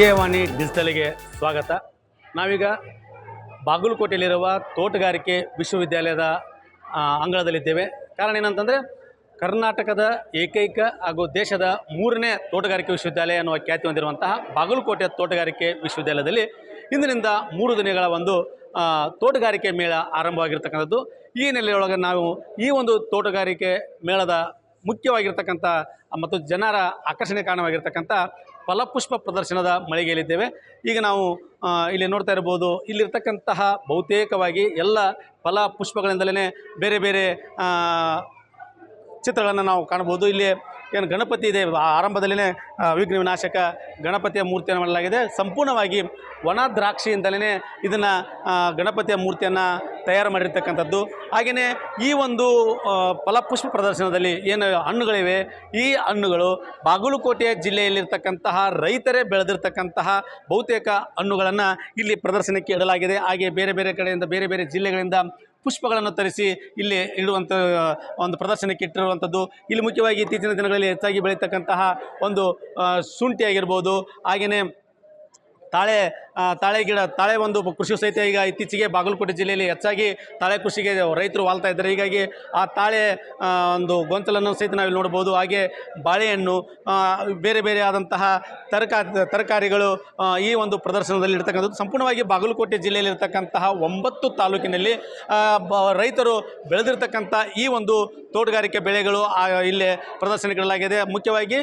ವಿಜಯವಾಣಿ ಡಿಜಿಟಲ್ಗೆ ಸ್ವಾಗತ. ನಾವೀಗ ಬಾಗಲಕೋಟೆಯಲ್ಲಿರುವ ತೋಟಗಾರಿಕೆ ವಿಶ್ವವಿದ್ಯಾಲಯದ ಅಂಗಳದಲ್ಲಿದ್ದೇವೆ. ಕಾರಣ ಏನಂತಂದರೆ, ಕರ್ನಾಟಕದ ಏಕೈಕ ಹಾಗೂ ದೇಶದ ಮೂರನೇ ತೋಟಗಾರಿಕೆ ವಿಶ್ವವಿದ್ಯಾಲಯ ಅನ್ನುವ ಖ್ಯಾತಿ ಹೊಂದಿರುವಂತಹ ಬಾಗಲಕೋಟೆ ತೋಟಗಾರಿಕೆ ವಿಶ್ವವಿದ್ಯಾಲಯದಲ್ಲಿ ಇಂದಿನಿಂದ ಮೂರು ದಿನಗಳ ಒಂದು ತೋಟಗಾರಿಕೆ ಮೇಳ ಆರಂಭವಾಗಿರ್ತಕ್ಕಂಥದ್ದು. ಈ ನೆಲೆಯೊಳಗೆ ನಾವು ಈ ಒಂದು ತೋಟಗಾರಿಕೆ ಮೇಳದ ಮುಖ್ಯವಾಗಿರ್ತಕ್ಕಂಥ ಮತ್ತು ಜನರ ಆಕರ್ಷಣೆ ಕಾರಣವಾಗಿರ್ತಕ್ಕಂಥ ಫಲಪುಷ್ಪ ಪ್ರದರ್ಶನದ ಮಳಿಗೆಯಲ್ಲಿದ್ದೇವೆ. ಈಗ ನಾವು ಇಲ್ಲಿ ನೋಡ್ತಾ ಇರ್ಬೋದು, ಇಲ್ಲಿರ್ತಕ್ಕಂತಹ ಬಹುತೇಕವಾಗಿ ಎಲ್ಲ ಫಲ ಪುಷ್ಪಗಳಿಂದಲೇ ಬೇರೆ ಬೇರೆ ಚಿತ್ರಗಳನ್ನು ನಾವು ಕಾಣ್ಬೋದು ಇಲ್ಲಿ ಏನು ಗಣಪತಿ ಇದೆ ಆರಂಭದಲ್ಲೇ ವಿಘ್ನ ವಿನಾಶಕ ಗಣಪತಿಯ ಮೂರ್ತಿಯನ್ನು ಮಾಡಲಾಗಿದೆ. ಸಂಪೂರ್ಣವಾಗಿ ಒಣ ದ್ರಾಕ್ಷಿಯಿಂದಲೇ ಇದನ್ನು ಗಣಪತಿಯ ಮೂರ್ತಿಯನ್ನು ತಯಾರು ಮಾಡಿರ್ತಕ್ಕಂಥದ್ದು. ಹಾಗೆಯೇ ಈ ಒಂದು ಫಲಪುಷ್ಪ ಪ್ರದರ್ಶನದಲ್ಲಿ ಏನು ಹಣ್ಣುಗಳಿವೆ, ಈ ಹಣ್ಣುಗಳು ಬಾಗಲಕೋಟೆ ಜಿಲ್ಲೆಯಲ್ಲಿರ್ತಕ್ಕಂತಹ ರೈತರೇ ಬೆಳೆದಿರ್ತಕ್ಕಂತಹ ಬಹುತೇಕ ಹಣ್ಣುಗಳನ್ನು ಇಲ್ಲಿ ಪ್ರದರ್ಶನಕ್ಕೆ ಇಡಲಾಗಿದೆ. ಹಾಗೆ ಬೇರೆ ಬೇರೆ ಕಡೆಯಿಂದ, ಬೇರೆ ಬೇರೆ ಜಿಲ್ಲೆಗಳಿಂದ ಪುಷ್ಪಗಳನ್ನು ತರಿಸಿ ಇಲ್ಲಿ ಇಡುವಂಥ ಒಂದು ಪ್ರದರ್ಶನಕ್ಕೆ ಇಟ್ಟಿರುವಂಥದ್ದು ಇಲ್ಲಿ ಮುಖ್ಯವಾಗಿ ಇತ್ತೀಚಿನ ದಿನಗಳಲ್ಲಿ ಹೆಚ್ಚಾಗಿ ಬೆಳೀತಕ್ಕಂತಹ ಒಂದು ಶುಂಠಿ ಆಗಿರ್ಬೋದು ಹಾಗೆಯೇ ತಾಳೆ ತಾಳೆ ಗಿಡ, ತಾಳೆ ಒಂದು ಕೃಷಿ ಸಹಿತ ಈಗ ಇತ್ತೀಚೆಗೆ ಬಾಗಲಕೋಟೆ ಜಿಲ್ಲೆಯಲ್ಲಿ ಹೆಚ್ಚಾಗಿ ತಾಳೆ ಕೃಷಿಗೆ ರೈತರು ವಾಲ್ತಾ ಇದ್ದಾರೆ. ಹೀಗಾಗಿ ಆ ತಾಳೆ ಒಂದು ಗೊಂಚಲನ್ನು ಸಹಿತ ನಾವಿಲ್ಲಿ ನೋಡ್ಬೋದು ಹಾಗೆ ಬಾಳೆಹಣ್ಣು ಬೇರೆ ಬೇರೆ ಆದಂತಹ ತರಕಾರಿ ತರಕಾರಿಗಳು ಈ ಒಂದು ಪ್ರದರ್ಶನದಲ್ಲಿ ಇರ್ತಕ್ಕಂಥದ್ದು. ಸಂಪೂರ್ಣವಾಗಿ ಬಾಗಲಕೋಟೆ ಜಿಲ್ಲೆಯಲ್ಲಿ ಇರ್ತಕ್ಕಂತಹ ಒಂಬತ್ತು ತಾಲೂಕಿನಲ್ಲಿ ರೈತರು ಬೆಳೆದಿರ್ತಕ್ಕಂಥ ಈ ಒಂದು ತೋಟಗಾರಿಕೆ ಬೆಳೆಗಳು ಇಲ್ಲಿ ಪ್ರದರ್ಶನಕ್ಕಿಡಲಾಗಿದೆ ಮುಖ್ಯವಾಗಿ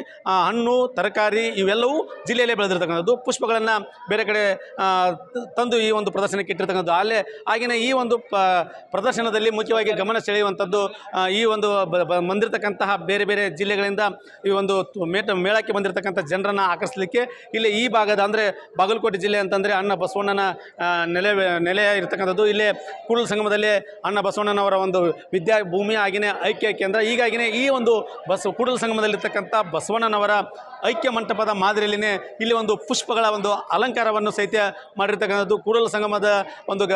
ಹಣ್ಣು, ತರಕಾರಿ ಇವೆಲ್ಲವೂ ಜಿಲ್ಲೆಯಲ್ಲೇ ಬೆಳೆದಿರ್ತಕ್ಕಂಥದ್ದು. ಪುಷ್ಪಗಳನ್ನು ಬೇರೆ ಕಡೆ ತಂದು ಈ ಒಂದು ಪ್ರದರ್ಶನಕ್ಕೆ ಇಟ್ಟಿರ್ತಕ್ಕಂಥದ್ದು. ಅಲ್ಲೇ ಹಾಗೆಯೇ ಈ ಒಂದು ಪ್ರದರ್ಶನದಲ್ಲಿ ಮುಖ್ಯವಾಗಿ ಗಮನ ಸೆಳೆಯುವಂಥದ್ದು ಈ ಒಂದು ಬಂದಿರತಕ್ಕಂತಹ ಬೇರೆ ಬೇರೆ ಜಿಲ್ಲೆಗಳಿಂದ ಈ ಒಂದು ಮೇಟ, ಮೇಳಕ್ಕೆ ಬಂದಿರತಕ್ಕಂಥ ಜನರನ್ನು ಆಕರ್ಷಿಸಲಿಕ್ಕೆ ಇಲ್ಲಿ ಈ ಭಾಗದ ಅಂದರೆ ಬಾಗಲಕೋಟೆ ಜಿಲ್ಲೆ ಅಂತಂದರೆ ಅಣ್ಣ ಬಸವಣ್ಣನ ನೆಲೆ, ನೆಲೆಯ ಇರತಕ್ಕಂಥದ್ದು. ಇಲ್ಲೇ ಕೂಡಲ ಸಂಗಮದಲ್ಲಿ ಅಣ್ಣ ಬಸವಣ್ಣನವರ ಒಂದು ವಿದ್ಯಾಭೂಮಿ ಭೂಮಿ ಹಾಗೆಯೇ ಐಕ್ಯ ಕೇಂದ್ರ. ಹೀಗಾಗಿನೇ ಈ ಒಂದು ಬಸ್ ಕೂಡಲ ಸಂಗಮದಲ್ಲಿರ್ತಕ್ಕಂಥ ಬಸವಣ್ಣನವರ ಐಕ್ಯ ಮಂಟಪದ ಮಾದರಿಯಲ್ಲಿನೇ ಇಲ್ಲಿ ಒಂದು ಪುಷ್ಪಗಳ ಒಂದು ಅಲಂಕಾರವನ್ನು ಸಹಿತ ಮಾಡಿರ್ತಕ್ಕಂಥದ್ದು ಕೂಡಲ ಸಂಗಮದ ಒಂದು ಗ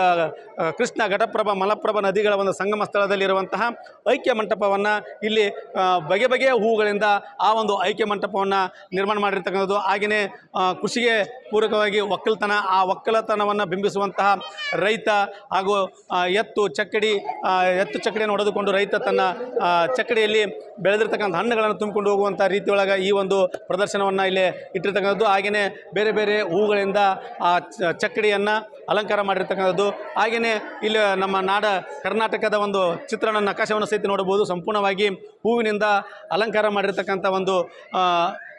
ಕೃಷ್ಣ ಘಟಪ್ರಭಾ, ಮಲಪ್ರಭಾ ನದಿಗಳ ಒಂದು ಸಂಗಮ ಸ್ಥಳದಲ್ಲಿರುವಂತಹ ಐಕ್ಯ ಮಂಟಪವನ್ನು ಇಲ್ಲಿ ಬಗೆ ಬಗೆಯ ಹೂಗಳಿಂದ ಆ ಒಂದು ಐಕ್ಯ ಮಂಟಪವನ್ನು ನಿರ್ಮಾಣ ಮಾಡಿರ್ತಕ್ಕಂಥದ್ದು. ಹಾಗೆಯೇ ಕೃಷಿಗೆ ಪೂರಕವಾಗಿ ಒಕ್ಕಲತನ, ಆ ಒಕ್ಕಲತನವನ್ನು ಬಿಂಬಿಸುವಂತಹ ರೈತ ಹಾಗೂ ಎತ್ತು, ಚಕ್ಕಡಿ ಎತ್ತು ಚಕ್ಕಡಿಯನ್ನು ಹೊಡೆದುಕೊಂಡು ರೈತ ತನ್ನ ಚಕ್ಕಡಿಯಲ್ಲಿ ಬೆಳೆದಿರ್ತಕ್ಕಂಥ ಹಣ್ಣುಗಳನ್ನು ತುಂಬಿಕೊಂಡು ಹೋಗುವಂಥ ರೀತಿಯೊಳಗೆ ಈ ಒಂದು ಪ್ರದರ್ಶನವನ್ನು ಇಲ್ಲಿ ಇಟ್ಟಿರ್ತಕ್ಕಂಥದ್ದು. ಹಾಗೆಯೇ ಬೇರೆ ಬೇರೆ ಹೂಗಳಿಂದ ಆ ಚಕ್ಕಡಿಯನ್ನು ಅಲಂಕಾರ ಮಾಡಿರ್ತಕ್ಕಂಥದ್ದು. ಹಾಗೆಯೇ ಇಲ್ಲಿ ನಮ್ಮ ನಾಡ ಕರ್ನಾಟಕದ ಒಂದು ಚಿತ್ರಣ ನಕಾಶವನ್ನು ಸಹಿತ ನೋಡಬಹುದು. ಸಂಪೂರ್ಣವಾಗಿ ಹೂವಿನಿಂದ ಅಲಂಕಾರ ಮಾಡಿರ್ತಕ್ಕಂಥ ಒಂದು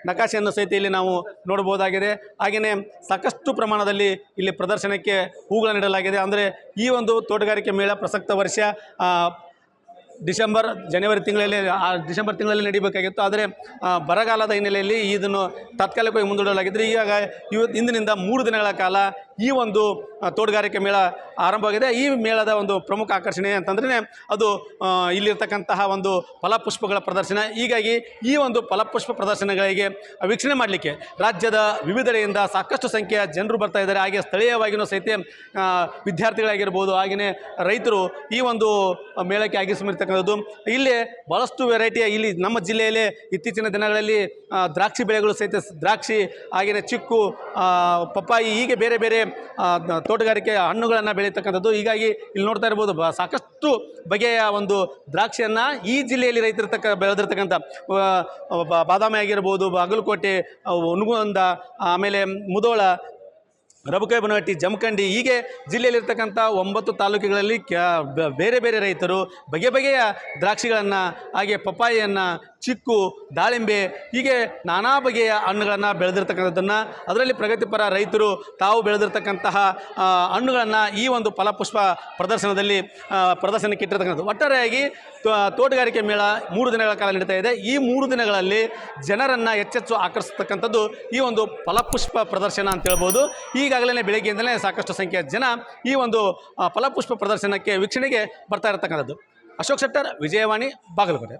ನಕಾಶೆಯನ್ನು ಸಹಿತ ಇಲ್ಲಿ ನಾವು ನೋಡಬಹುದಾಗಿದೆ. ಹಾಗೆಯೇ ಸಾಕಷ್ಟು ಪ್ರಮಾಣದಲ್ಲಿ ಇಲ್ಲಿ ಪ್ರದರ್ಶನಕ್ಕೆ ಹೂಗಳನ್ನು ನೀಡಲಾಗಿದೆ ಅಂದರೆ ಈ ಒಂದು ತೋಟಗಾರಿಕೆ ಮೇಳ ಪ್ರಸಕ್ತ ವರ್ಷ ಡಿಸೆಂಬರ್, ಜನವರಿ ತಿಂಗಳಲ್ಲಿ, ಆ ಡಿಸೆಂಬರ್ ತಿಂಗಳಲ್ಲಿ ನಡೀಬೇಕಾಗಿತ್ತು. ಆದರೆ ಬರಗಾಲದ ಹಿನ್ನೆಲೆಯಲ್ಲಿ ಇದನ್ನು ತಾತ್ಕಾಲಿಕವಾಗಿ ಮುಂದೂಡಲಾಗಿದ್ದರೆ ಈಗ ಇವತ್ತು ಇಂದಿನಿಂದ ಮೂರು ದಿನಗಳ ಕಾಲ ಈ ಒಂದು ತೋಟಗಾರಿಕೆ ಮೇಳ ಆರಂಭವಾಗಿದೆ ಈ ಮೇಳದ ಒಂದು ಪ್ರಮುಖ ಆಕರ್ಷಣೆ ಅಂತಂದ್ರೆ ಅದು ಇಲ್ಲಿರ್ತಕ್ಕಂತಹ ಒಂದು ಫಲಪುಷ್ಪಗಳ ಪ್ರದರ್ಶನ. ಹೀಗಾಗಿ ಈ ಒಂದು ಫಲಪುಷ್ಪ ಪ್ರದರ್ಶನಗಳಿಗೆ ವೀಕ್ಷಣೆ ಮಾಡಲಿಕ್ಕೆ ರಾಜ್ಯದ ವಿವಿಧೆಡೆಯಿಂದ ಸಾಕಷ್ಟು ಸಂಖ್ಯೆಯ ಜನರು ಬರ್ತಾ ಇದ್ದಾರೆ. ಹಾಗೆ ಸ್ಥಳೀಯವಾಗಿಯೂ ಸಹಿತ ವಿದ್ಯಾರ್ಥಿಗಳಾಗಿರ್ಬೋದು, ಹಾಗೆಯೇ ರೈತರು ಈ ಒಂದು ಮೇಳಕ್ಕೆ ಆಗಿಸಿರ್ತಕ್ಕಂಥದ್ದು ಇಲ್ಲಿ ಭಾಳಷ್ಟು ವೆರೈಟಿಯ ಇಲ್ಲಿ ನಮ್ಮ ಜಿಲ್ಲೆಯಲ್ಲೇ ಇತ್ತೀಚಿನ ದಿನಗಳಲ್ಲಿ ದ್ರಾಕ್ಷಿ ಬೆಳೆಗಳು ಸಹಿತ ದ್ರಾಕ್ಷಿ, ಹಾಗೆಯೇ ಚಿಕ್ಕು ಪಪ್ಪಾಯಿ, ಹೀಗೆ ಬೇರೆ ಬೇರೆ ತೋಟಗಾರಿಕೆ ಹಣ್ಣುಗಳನ್ನು ಬೆಳೀತಕ್ಕಂಥದ್ದು. ಹೀಗಾಗಿ ಇಲ್ಲಿ ನೋಡ್ತಾ ಇರ್ಬೋದು ಸಾಕಷ್ಟು ಬಗೆಯ ಒಂದು ದ್ರಾಕ್ಷಿಯನ್ನು ಈ ಜಿಲ್ಲೆಯಲ್ಲಿ ರೈತರಿರ್ತಕ್ಕ ಬೆಳೆದಿರ್ತಕ್ಕಂಥ ಬಾದಾಮಿ ಆಗಿರ್ಬೋದು ಬಾಗಲಕೋಟೆ ಆ, ಆಮೇಲೆ ಮುದೋಳ ರಬಕೈಬನಹಟ್ಟಿ ಜಮಖಂಡಿ ಹೀಗೆ ಜಿಲ್ಲೆಯಲ್ಲಿರ್ತಕ್ಕಂಥ ಒಂಬತ್ತು ತಾಲೂಕುಗಳಲ್ಲಿ ಬೇರೆ ಬೇರೆ ರೈತರು ಬಗೆ ಬಗೆಯ ದ್ರಾಕ್ಷಿಗಳನ್ನು ಹಾಗೆ ಪಪ್ಪಾಯಿಯನ್ನು ಚಿಕ್ಕು, ದಾಳಿಂಬೆ, ಹೀಗೆ ನಾನಾ ಬಗೆಯ ಹಣ್ಣುಗಳನ್ನು ಬೆಳೆದಿರ್ತಕ್ಕಂಥದ್ದನ್ನು ಅದರಲ್ಲಿ ಪ್ರಗತಿಪರ ರೈತರು ತಾವು ಬೆಳೆದಿರ್ತಕ್ಕಂತಹ ಹಣ್ಣುಗಳನ್ನು ಈ ಒಂದು ಫಲಪುಷ್ಪ ಪ್ರದರ್ಶನದಲ್ಲಿ ಪ್ರದರ್ಶನಕ್ಕೆ ಇಟ್ಟಿರ್ತಕ್ಕಂಥದ್ದು. ಒಟ್ಟಾರೆಯಾಗಿ ತೋಟಗಾರಿಕೆ ಮೇಳ ಮೂರು ದಿನಗಳ ಕಾಲ ನಡೀತಾ ಇದೆ. ಈ ಮೂರು ದಿನಗಳಲ್ಲಿ ಜನರನ್ನು ಹೆಚ್ಚೆಚ್ಚು ಆಕರ್ಷಿಸ್ತಕ್ಕಂಥದ್ದು ಈ ಒಂದು ಫಲಪುಷ್ಪ ಪ್ರದರ್ಶನ ಅಂತ ಹೇಳ್ಬೋದು. ಈಗಾಗಲೇ ಬೆಳಗ್ಗೆಯಿಂದಲೇ ಸಾಕಷ್ಟು ಸಂಖ್ಯೆಯ ಜನ ಈ ಒಂದು ಫಲಪುಷ್ಪ ಪ್ರದರ್ಶನಕ್ಕೆ ವೀಕ್ಷಣೆಗೆ ಬರ್ತಾ ಇರತಕ್ಕಂಥದ್ದು. ಅಶೋಕ್ ಶೆಟ್ಟರ್, ವಿಜಯವಾಣಿ, ಬಾಗಲಕೋಟೆ.